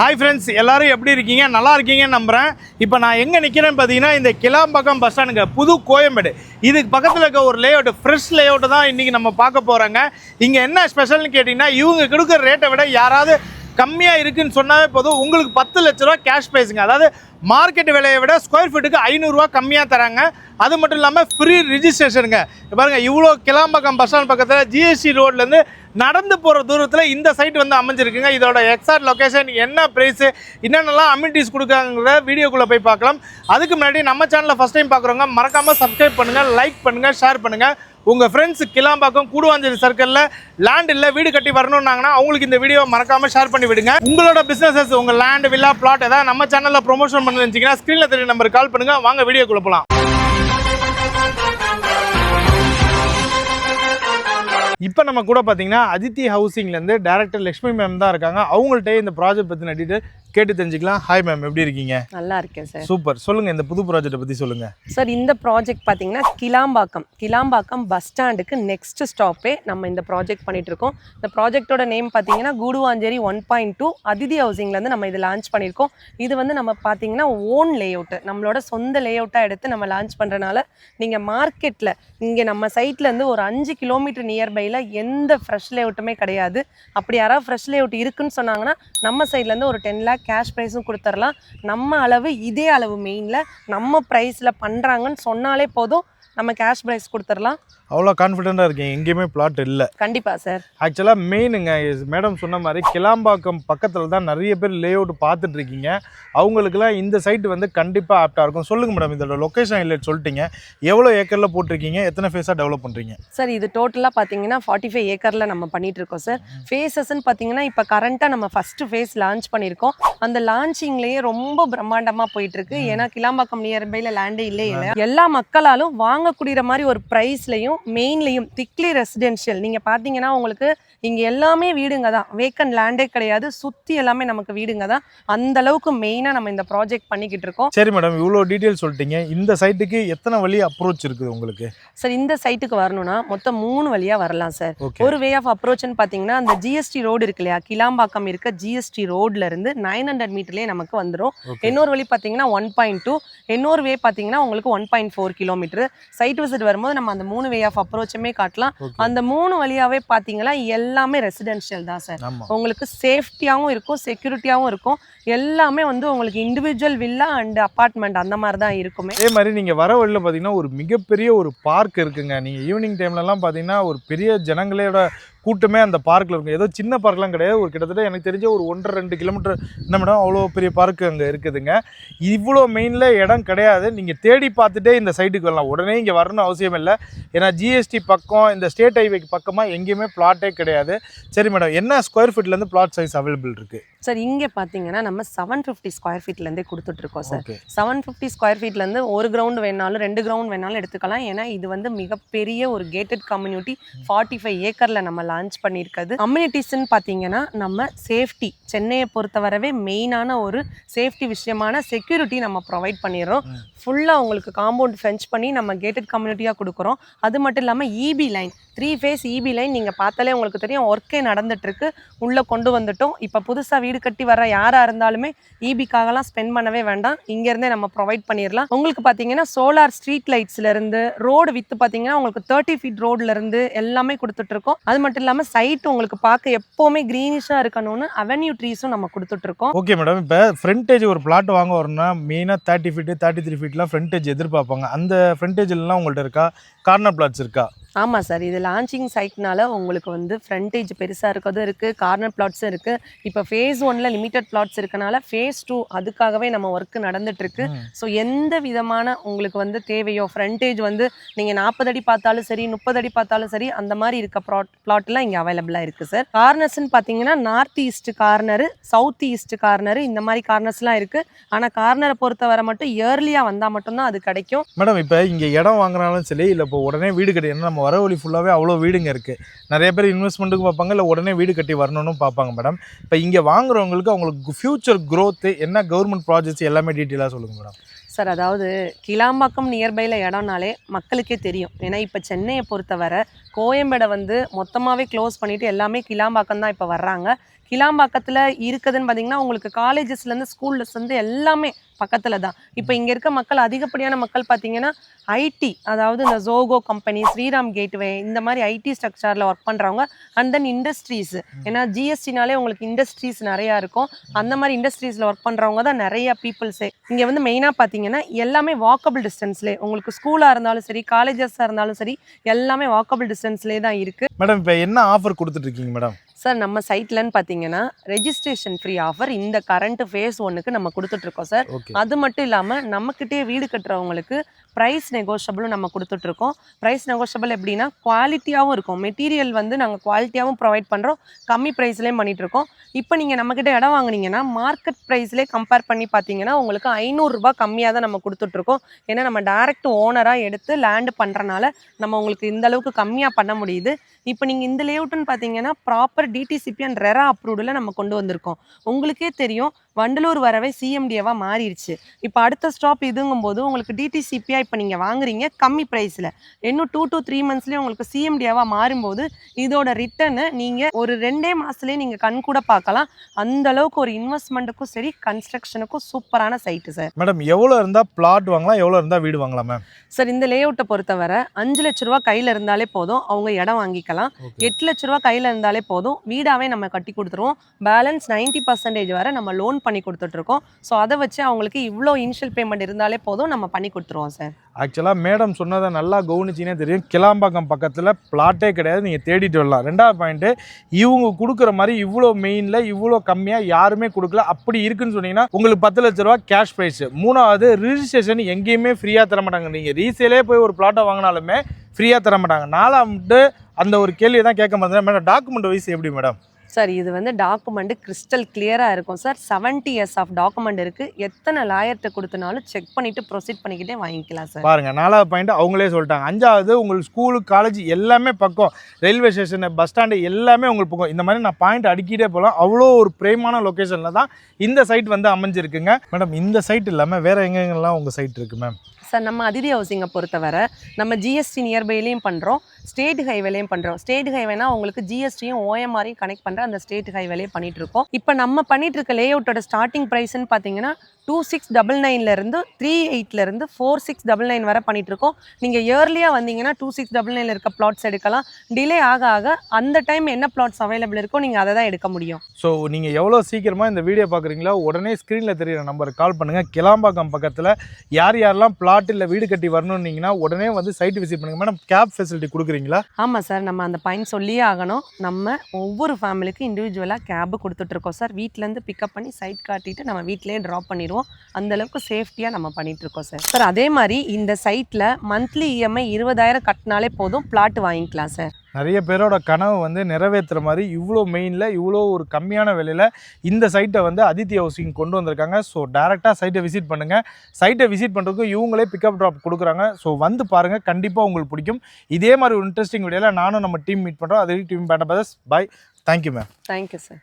Hi friends எல்லாரும் எப்படி இருக்கீங்க? நல்லா இருக்கீங்கன்னு நம்புகிறேன் இப்போ நான் எங்கே நிற்கிறேன்னு பார்த்தீங்கன்னா இந்த கிளாம்பாக்கம் பஸ் ஸ்டாண்டுங்க புது கோயம்பேடு. இதுக்கு பக்கத்தில் இருக்க ஒரு லேஅவுட் ஃப்ரெஷ் லேஅவுட் தான் இன்றைக்கி நம்ம பார்க்க போகிறோங்க இங்கே என்ன ஸ்பெஷல்னு கேட்டிங்கன்னா இவங்க கொடுக்குற ரேட்டை விட யாராவது கம்மியாக இருக்குன்னு சொன்னாவே போதும். உங்களுக்கு பத்து லட்ச ரூபா கேஷ் ப்ரைஸுங்க அதாவது மார்க்கெட் விலையை விட ஸ்கொயர் ஃபீட்டுக்கு ஐநூறுரூவா கம்மியாக தராங்க. அது மட்டும் இல்லாமல் ஃப்ரீ ரிஜிஸ்ட்ரேஷனுங்க பாருங்கள் இவ்வளோ கிளாம்பக்கம் பஸ் ஸ்டாண்ட் பக்கத்தில் ஜிஎஸ்டி ரோட்லேருந்து நடந்து போகிற தூரத்தில் இந்த சைட் வந்து அமைஞ்சிருக்குங்க. இதோட எக்ஸாக்ட் லொக்கேஷன் என்ன ப்ரைஸு என்னென்னலாம் அம்யூனிட்டிஸ் கொடுக்காங்கிற வீடியோக்குள்ளே போய் பார்க்கலாம். அதுக்கு முன்னாடி நம்ம சேனலில் ஃபஸ்ட் டைம் பார்க்குறவங்க மறக்காமல் சப்ஸ்கிரைப் பண்ணுங்கள் லைக் பண்ணுங்கள் ஷேர் பண்ணுங்கள் உங்கள் ஃப்ரெண்ட்ஸ் கிளாம்பாக்கம் கூடுவாஞ்சேரி சர்க்கிளில் லேண்ட் இல்லை வீடு கட்டி வரணும்னாங்கன்னா அவங்களுக்கு இந்த வீடியோ மறக்காமல் ஷேர் பண்ணி விடுங்க. உங்களோட பிஸ்னஸஸ் உங்கள் லேண்ட் வில்லா பிளாட் ஏதாவது நம்ம சேனலில் ப்ரொமோஷன் பண்ணி ஸ்க்ரீனில் தெரிய நம்பருக்கு கால் பண்ணுங்கள் வாங்க வீடியோ கொடுப்பலாம் இப்போ நம்ம கூட பார்த்தீங்கன்னா அதித்தி ஹவுசிங்லேருந்து டேரக்டர் லக்ஷ்மி மேம் தான் இருக்காங்க. அவங்கள்ட்ட இந்த ப்ராஜெக்ட் பற்றின டீட்டெயில் கேட்டு தெரிஞ்சுக்கலாம். ஹாய் மேம் எப்படி இருக்கீங்க? நல்லா இருக்கேன் சார் சூப்பர் சொல்லுங்கள் இந்த புது ப்ராஜெக்ட்டை பற்றி சொல்லுங்கள் சார் இந்த ப்ராஜெக்ட் பார்த்தீங்கன்னா கிளாம்பாக்கம். கிளாம்பாக்கம் பஸ் ஸ்டாண்டுக்கு நெக்ஸ்ட் ஸ்டாப்பே நம்ம இந்த ப்ராஜெக்ட் பண்ணிட்டு இருக்கோம். இந்த ப்ராஜெக்ட்டோட நேம் பார்த்தீங்கன்னா Guduvanchery one point two Aditi ஹவுசிங்லேருந்து நம்ம இது லான்ச் பண்ணியிருக்கோம். இது வந்து நம்ம பார்த்தீங்கன்னா ஓன் லேஅவுட்டு நம்மளோட சொந்த லேஅவுட்டாக எடுத்து நம்ம லான்ச் பண்ணுறனால நீங்கள் மார்க்கெட்டில் இங்கே நம்ம சைட்லேருந்து ஒரு அஞ்சு கிலோமீட்டர் நியர்பையில் எந்த ஃப்ரெஷ் லேஅவுட்டுமே கிடையாது. அப்படி யாராவது ஃப்ரெஷ் லேஅவுட் இருக்குன்னு சொன்னாங்கன்னா நம்ம சைட்லேருந்து ஒரு டென் லேக் கேஷ் ப்ரைஸும் கொடுத்துடலாம் நம்ம அளவு இதே அளவு மெயினில் நம்ம ப்ரைஸில் பண்ணுறாங்கன்னு சொன்னாலே போதும். நம்ம கேஷ் ப்ரைஸ் கொடுத்துடலாம். அவ்வளோ கான்ஃபிடென்ட்டாக இருக்கீங்க. எங்கேயுமே பிளாட் இல்லை. கண்டிப்பாக சார் ஆக்சுவலாக மெயினுங்க மேடம் சொன்ன மாதிரி கிளாம்பாக்கம் பக்கத்தில் தான் நிறைய பேர் லே அவுட் பார்த்துட்டு இருக்கீங்க. அவங்களுக்குலாம் இந்த சைட் வந்து கண்டிப்பாக ஆப்டாக இருக்கும். சொல்லுங்கள் மேடம் இதோட லொக்கேஷன் இல்லை சொல்லிட்டீங்க. எவ்வளோ ஏக்கரில் போட்டிருக்கீங்க? எத்தனை ஃபேஸாக டெவலப் பண்ணுறீங்க சார் இது டோட்டலாக பார்த்தீங்கன்னா ஃபார்ட்டி ஃபைவ் ஏக்கரில் நம்ம பண்ணிட்டு இருக்கோம் சார் ஃபேஸஸ்ன்னு பார்த்தீங்கன்னா இப்போ கரண்ட்டாக நம்ம ஃபஸ்ட்டு ஃபேஸ் லான்ச் பண்ணியிருக்கோம். அந்த லான்ச்சிங்லேயே ரொம்ப பிரம்மாண்டமாக போயிட்டு இருக்கு ஏன்னா கிளாம்பாக்கம் நியர்பைல லேண்டே இல்லை இல்லை எல்லா மக்களாலும் வாங்கக்கூடிய மாதிரி ஒரு ப்ரைஸ்லையும் மெயின்லையும் திக்லி ரெசிடென்ஷியல் நீங்கள் பார்த்தீங்கன்னா உங்களுக்கு இங்கே எல்லாமே வீடுங்க தான் வேக்கன் லேண்டே கிடையாது. சுற்றி எல்லாமே நமக்கு வீடுங்க தான் அந்த அளவுக்கு மெயினாக நம்ம இந்த ப்ராஜெக்ட் பண்ணிக்கிட்டு இருக்கோம். சரி மேடம் இவ்வளோ டீட்டெயில் சொல்லிட்டீங்க. இந்த சைட்டுக்கு எத்தனை வழி அப்ரோச் இருக்குது உங்களுக்கு? சார் இந்த சைட்டுக்கு வரணும்னா மொத்தம் மூணு வழியாக வரலாம் சார் ஒரு வே ஆஃப் அப்ரோச்னு பார்த்தீங்கன்னா அந்த ஜிஎஸ்டி ரோடு இருக்கு இல்லையா? கிளாம்பாக்கம் இருக்க ஜிஎஸ்டி ரோட்ல இருந்து நைன் ஹண்ட்ரட் மீட்டர்லேயே நமக்கு வந்துடும் இன்னொரு வழி பார்த்தீங்கன்னா ஒன் பாயிண்ட் டூ இன்னொரு வே பார்த்தீங்கன்னா உங்களுக்கு one point four kilometre site visit வரும்போது நம்ம அந்த மூணு வே ஆஃப் அப்ரோச்சுமே காட்டலாம். அந்த மூணு வழியாவே பார்த்தீங்கன்னா எல்லாமே ரெசிடென்ஷியல் தான் சார் உங்களுக்கு சேஃப்டியாகவும் இருக்கும் செக்யூரிட்டியாகவும் இருக்கும். எல்லாமே வந்து உங்களுக்கு இண்டிவிஜுவல் வில்லா அண்ட் அப்பார்ட்மெண்ட் அந்த மாதிரி தான் இருக்குமே. அதே மாதிரி நீங்கள் வர வழியில் பார்த்தீங்கன்னா ஒரு மிகப்பெரிய ஒரு பார்க் இருக்குங்க. நீங்கள் ஈவினிங் டைம்லலாம் பார்த்தீங்கன்னா ஒரு பெரிய ஜனங்களோட கூட்டமே அந்த பார்க்கில் இருக்கும். ஏதோ சின்ன பார்க்லாம் கிடையாது. ஒரு கிட்டத்தட்ட எனக்கு தெரிஞ்ச ஒரு ஒன்றரை ரெண்டு கிலோமீட்டர் என்ன மேடம் அவ்வளோ பெரிய பார்க் அங்கே இருக்குதுங்க. இவ்வளோ மெயினில் இடம் கிடையாது. நீங்கள் தேடி பார்த்துட்டே இந்த சைட்டுக்கு வரலாம். உடனே இங்கே வரணும் அவசியம் இல்லை. ஏன்னா ஜிஎஸ்டி பக்கம் இந்த ஸ்டேட் ஹைவேக்கு பக்கமாக எங்கேயுமே பிளாட்டே கிடையாது. சரி மேடம் என்ன ஸ்கொயர் ஃபீட்லேருந்து பிளாட் சைஸ் அவைலபிள் இருக்குது சார் இங்கே பார்த்தீங்கன்னா நம்ம செவன் ஃபிஃப்டி ஸ்கொயர் ஃபீட்லேருந்தே கொடுத்துட்ருக்கோம் சார் செவன் ஃபிஃப்டி ஸ்கொயர் ஃபீட்லேருந்து ஒரு கிரவுண்ட் வேணாலும் ரெண்டு கிரவுண்ட் வேணாலும் எடுத்துக்கலாம். ஏன்னா இது வந்து மிகப்பெரிய ஒரு கேட்டட் கம்யூனிட்டி ஃபார்ட்டி ஃபைவ் ஏக்கரில் நம்ம லான்ச் பண்ணியிருக்கிறது. கம்யூனிட்டிஸ்ன்னு பார்த்தீங்கன்னா நம்ம சேஃப்டி சென்னையை பொறுத்தவரவே மெயினான ஒரு சேஃப்டி விஷயமான செக்யூரிட்டி நம்ம ப்ரொவைட் பண்ணிடுறோம். ஃபுல்லாக உங்களுக்கு காம்பவுண்ட் ஃபென்ச் பண்ணி நம்ம கேட்டட் கம்யூனிட்டியாக கொடுக்குறோம். அது மட்டும் இல்லாமல் EB line three phase EB line நீங்கள் பார்த்தாலே உங்களுக்கு தெரியும் ஒர்க்கே நடந்துட்டுருக்கு. உள்ளே கொண்டு வந்துட்டோம். இப்போ புதுசாக வீடு கட்டி வர யாராக இருந்தாலுமே இபிக்காகலாம் ஸ்பெண்ட் பண்ணவே வேண்டாம். இங்கேருந்தே நம்ம ப்ரொவைட் பண்ணிடலாம். உங்களுக்கு பார்த்தீங்கன்னா சோலார் ஸ்ட்ரீட் லைட்ஸ்லேருந்து ரோடு வித்து பார்த்தீங்கன்னா உங்களுக்கு தேர்ட்டி ஃபீட் ரோட்லேருந்து எல்லாமே கொடுத்துட்ருக்கோம் அது மட்டும் இல்லாமல் சைட் உங்களுக்கு பார்க்க எப்போவுமே க்ரீனிஷாக இருக்கணும்னு அவென்யூ ட்ரீஸும் நம்ம கொடுத்துட்ருக்கோம் ஓகே மேடம் இப்போ ஃப்ரண்டேஜ் ஒரு பிளாட் வாங்க வரணும்னா மெயினாக தேர்ட்டி ஃபீட்டு தேர்ட்டி த்ரீ ஃபீட்லாம் ஃப்ரண்டேஜ் எதிர்பார்ப்பாங்க. அந்த ஃப்ரண்டேஜ்லாம் உங்கள்ட்ட இருக்கா? கார்னர் பிளாட்ஸ் இருக்கா? ஆமாம் சார் இது லான்ச்சிங் சைட்னால உங்களுக்கு வந்து ஃப்ரண்டேஜ் பெருசாக இருக்கிறதும் இருக்குது கார்னர் பிளாட்ஸும் இருக்குது இப்போ ஃபேஸ் ஒனில் லிமிட்டட் பிளாட்ஸ் இருக்கனால ஃபேஸ் டூ அதுக்காகவே நம்ம ஒர்க் நடந்துட்டுருக்கு. ஸோ எந்த விதமான உங்களுக்கு வந்து தேவையோ ஃப்ரண்டேஜ் வந்து நீங்கள் நாற்பது அடி பார்த்தாலும் சரி முப்பது அடி பார்த்தாலும் சரி அந்த மாதிரி இருக்க ப்ளாட் பிளாட்லாம் இங்கே அவைலபிளாக இருக்குது சார் கார்னர்ஸ்னு பார்த்தீங்கன்னா north east corner south east corner இந்த மாதிரி கார்னர்ஸ்லாம் இருக்குது ஆனால் கார்னரை பொறுத்தவரை மட்டும் இயர்லியாக வந்தால் மட்டும்தான் அது கிடைக்கும். மேடம் இப்போ இங்கே இடம் வாங்கினாலும் சரி இல்லை இப்போ உடனே வீடு கட்டி ஏன்னா நம்ம வர வழி ஃபுல்லாகவே அவ்வளோ வீடுங்க இருக்குது நிறைய பேர் இன்வெஸ்ட்மெண்ட்டுக்கு பார்ப்பாங்க இல்லை உடனே வீடு கட்டி வரணும்னு பார்ப்பாங்க மேடம் இப்போ இங்கே வாங்குறவங்களுக்கு அவங்களுக்கு ஃப்யூச்சர் க்ரோத்து என்ன கவர்மெண்ட் ப்ராஜெக்ட்ஸ் எல்லாமே டீட்டெயிலாக சொல்லுங்கள் மேடம் சார் அதாவது கிளாம்பாக்கம் நியர்பையில் இடம்னாலே மக்களுக்கே தெரியும். ஏன்னா இப்போ சென்னையை பொறுத்தவரை கோயம்பேடை வந்து மொத்தமாகவே க்ளோஸ் பண்ணிவிட்டு எல்லாமே கிளாம்பாக்கம் தான் இப்போ வர்றாங்க. கிளாம்பாக்கத்தில் இருக்குதுன்னு பார்த்தீங்கன்னா உங்களுக்கு காலேஜஸ்லேருந்து ஸ்கூல்லேருந்து எல்லாமே பக்கத்தில் தான். இப்போ இங்கே இருக்க மக்கள் அதிகப்படியான மக்கள் பார்த்தீங்கன்னா ஐடி அதாவது இந்த ஜோகோ கம்பெனி ஸ்ரீராம் கேட்வே இந்த மாதிரி ஐடி ஸ்ட்ரக்சரில் ஒர்க் பண்ணுறவங்க அண்ட் தென் இண்டஸ்ட்ரீஸ் ஏன்னா ஜிஎஸ்டினாலே உங்களுக்கு இண்டஸ்ட்ரீஸ் நிறையா இருக்கும். அந்த மாதிரி இண்டஸ்ட்ரீஸில் ஒர்க் பண்ணுறவங்க தான் நிறைய பீப்புள்ஸே இங்கே வந்து மெயினாக பார்த்தீங்கன்னா எல்லாமே வாக்கபிள் டிஸ்டன்ஸ்லேயே உங்களுக்கு ஸ்கூலாக இருந்தாலும் சரி காலேஜஸாக இருந்தாலும் சரி எல்லாமே வாக்கபிள் டிஸ்டன்ஸ்லேயே தான் இருக்குது மேடம் இப்போ என்ன ஆஃபர் கொடுத்துட்ருக்கீங்க மேடம் சார் நம்ம சைட்லன்னு பார்த்தீங்கன்னா ரெஜிஸ்ட்ரேஷன் ஃப்ரீ ஆஃபர் இந்த கரண்ட் ஃபேஸ் ஒன்றுக்கு நம்ம கொடுத்துட்ருக்கோம் சார். அது மட்டும் இல்லாமல் நம்மக்கிட்டே வீடு கட்டுறவங்களுக்கு ப்ரைஸ் நெகோஷியபிளும் நம்ம கொடுத்துட்ருக்கோம். ப்ரைஸ் நெகோஷியபிள் எப்படின்னா குவாலிட்டியாகவும் இருக்கும். மெட்டீரியல் வந்து நாங்கள் குவாலிட்டியாகவும் ப்ரொவைட் பண்ணுறோம் கம்மி ப்ரைஸ்லேயும் பண்ணிகிட்ருக்கோம் இப்போ நீங்கள் நம்மக்கிட்ட இடம் வாங்குனீங்கன்னா மார்க்கெட் ப்ரைஸ்லேயே கம்பேர் பண்ணி பார்த்தீங்கன்னா உங்களுக்கு ஐநூறுரூபா கம்மியாக தான் நம்ம கொடுத்துட்ருக்கோம். ஏன்னா நம்ம டேரெக்ட் ஓனராக எடுத்து லேண்டு பண்ணுறனால நம்ம உங்களுக்கு இந்த அளவுக்கு கம்மியாக பண்ண முடியுது. இப்போ நீங்கள் இந்த லேஅவுட்டுன்னு பார்த்தீங்கன்னா ப்ராப்பர் டிடிசிபி அண்ட் ரெரா அப்ரூவ்டில் நம்ம கொண்டு வந்திருக்கோம். உங்களுக்கே தெரியும் வண்டலூர் வரவே சிஎம்டிஏவாக மாறிடுச்சு. இப்போ அடுத்த ஸ்டாப் இதுங்கும்போது உங்களுக்கு டிடிசிபியாக இப்போ நீங்கள் வாங்குறீங்க கம்மி ப்ரைஸில் இன்னும் டூ டு த்ரீ மந்த்ஸ்லேயே உங்களுக்கு சிஎம்டிஏவாக மாறும்போது இதோட ரிட்டர்னை நீங்கள் ஒரு ரெண்டே மாதத்துலேயே நீங்கள் கண் கூட பார்க்கலாம். அந்த அளவுக்கு ஒரு இன்வெஸ்ட்மெண்ட்டுக்கும் சரி கன்ஸ்ட்ரக்ஷனுக்கும் சூப்பரான சைட்டு சார் மேடம் எவ்வளோ இருந்தால் பிளாட் வாங்கலாம் எவ்வளோ இருந்தால் வீடு வாங்கலாம் மேம் சார் இந்த லேஅவுட்டை பொறுத்தவரை அஞ்சு லட்ச ரூபா கையில் இருந்தாலே போதும் அவங்க இடம் வாங்கிக்கலாம். எட்டு லட்ச ரூபா கையில் இருந்தாலே போதும் வீடாவே நம்ம கட்டி கொடுத்துருவோம். பேலன்ஸ் 90% பர்சன்டேஜ் வரை நம்ம லோன் பண்ணி பண்ணி கொடுத்துட்ருக்கோம். ஸோ அதை வச்சு அவங்களுக்கு இவ்வளோ இனிஷியல் பேமெண்ட் இருந்தாலே போதும் நம்ம பண்ணி கொடுத்துருவோம் சார் ஆக்சுவலாக மேடம் சொன்னதை நல்லா கவனிச்சினே தெரியும். கிளாம்பாக்கம் பக்கத்தில் பிளாட்டே கிடையாது நீங்கள் தேடிட்டு வரலாம். ரெண்டாவது பாயிண்ட்டு இவங்க கொடுக்குற மாதிரி இவ்வளோ மெயினில் இவ்வளோ கம்மியாக யாருமே கொடுக்கல. அப்படி இருக்குன்னு சொன்னீங்கன்னா உங்களுக்கு பத்து லட்ச ரூபா கேஷ் ப்ரைஸ் மூணாவது ரிஜிஸ்ட்ரேஷன் எங்கேயுமே ஃப்ரீயாக தர மாட்டாங்க. நீங்கள் ரீசேலே போய் ஒரு பிளாட்டை வாங்கினாலுமே ஃப்ரீயாக தர மாட்டாங்க. நாலாவது அந்த ஒரு கேள்வியை தான் கேட்க மாட்டேன் மேடம் டாக்குமெண்ட் வைஸ் எப்படி மேடம் சார் இது வந்து டாக்குமெண்ட் கிறிஸ்டல் கிளியராக இருக்கும். சார் 70 இயர்ஸ் ஆஃப் டாக்குமெண்ட் இருக்குது எத்தனை லாயர்கிட்ட கொடுத்தனாலும் செக் பண்ணிவிட்டு ப்ரொசீட் பண்ணிக்கிட்டே வாங்கிக்கலாம் சார் பாருங்க நாலாவது பாயிண்ட் அவங்களே சொல்லிட்டாங்க. அஞ்சாவது உங்களுக்கு ஸ்கூலு காலேஜ் எல்லாமே பக்கம் ரயில்வே ஸ்டேஷன் பஸ் ஸ்டாண்டு எல்லாமே உங்களுக்கு பக்கம். இந்த மாதிரி நான் பாயிண்ட் அடிக்கிட்டே போகலாம். அவ்வளோ ஒரு பிரேமான லொக்கேஷனில் தான் இந்த சைட் வந்து அமைஞ்சிருக்குங்க. மேடம் இந்த சைட் இல்லாமல் வேற எங்கெங்கெல்லாம் உங்கள் சைட் இருக்கு மேம் சார் நம்ம அதிதி ஹவுசிங்கை பொறுத்தவரை நம்ம ஜிஎஸ்டி நியர்பைலையும் பண்ணுறோம் ஸ்டேட் ஹைவேலையும் பண்ணுறோம் ஸ்டேட் ஹைவேனா உங்களுக்கு ஜிஎஸ்டியும் ஓஎம்ஆரையும் கனெக்ட் பண்ணுற அந்த ஸ்டேட் ஹைவேலையும் பண்ணிட்டு இருக்கோம் இப்போ நம்ம பண்ணிட்டு இருக்க லேஅவுட்டோட ஸ்டார்டிங் ப்ரைஸ்னு பார்த்தீங்கன்னா டூ சிக்ஸ் டபுள் நைன்லேருந்து த்ரீ எயிட்லேருந்து ஃபோர் சிக்ஸ் டபுள் நைன் வரை பண்ணிட்டு இருக்கோம் நீங்கள் இயர்லியாக வந்தீங்கன்னா டூ சிக்ஸ் டபுள் நைனில் இருக்க பிளாட்ஸ் எடுக்கலாம். டிலே ஆக ஆக அந்த டைம் என்ன பிளாட்ஸ் அவைலபிள் இருக்கோ நீங்கள் அதை தான் எடுக்க முடியும். ஸோ நீங்கள் எவ்வளோ சீக்கிரமாக இந்த வீடியோ பார்க்குறீங்களோ உடனே ஸ்க்ரீனில் தெரியிற நம்பருக்கு கால் பண்ணுங்கள் கிளாம்பாக்கம் பக்கத்தில் யார் யாரெல்லாம் பிளாட் இல்லை வீடு கட்டி வரணுன்னீங்கன்னா உடனே வந்து சைட் விசிட் பண்ணுங்கள் மேடம் கேப் ஃபெசிலிட்டி கொடுக்குறீங்களா? ஆமாம் சார். நம்ம அந்த பாயிண்ட் சொல்லியே ஆகணும். நம்ம ஒவ்வொரு ஃபேமிலிக்கும் இண்டிவிஜுவலாக கேபு கொடுத்துட்ருக்கோம் சார். வீட்டிலேருந்து பிக்கப் பண்ணி சைட் காட்டிட்டு நம்ம வீட்டிலேயே ட்ராப் பண்ணிடுவோம். அந்தளவுக்கு சேஃப்டியாக நம்ம பண்ணிகிட்ருக்கோம் சார். சார் அதே மாதிரி இந்த சைட்டில் மந்த்லி இஎம்ஐ இருபதாயிரம் கட்டினாலே போதும். பிளாட் வாங்கிக்கலாம் சார். நிறைய பேரோட கனவு வந்து நிறைவேற்றுற மாதிரி இவ்வளோ மெயினில் இவ்வளோ ஒரு கம்மியான விலையில் இந்த சைட்டை வந்து அதித்தி ஹவுசிங் கொண்டு வந்திருக்காங்க. ஸோ டேரெக்டாக சைட்டை விசிட் பண்ணுங்கள் சைட்டை விசிட் பண்ணுறதுக்கு இவங்களே பிக்கப் ட்ராப் கொடுக்குறாங்க. ஸோ வந்து பாருங்கள் கண்டிப்பாக உங்களுக்கு பிடிக்கும். இதே மாதிரி ஒரு இன்ட்ரெஸ்டிங் வீடியோவில் நானும் நம்ம டீம் மீட் பண்ணுறோம் அதே டீம் பேட்ட பதஸ் bye thank you ma'am thank you sir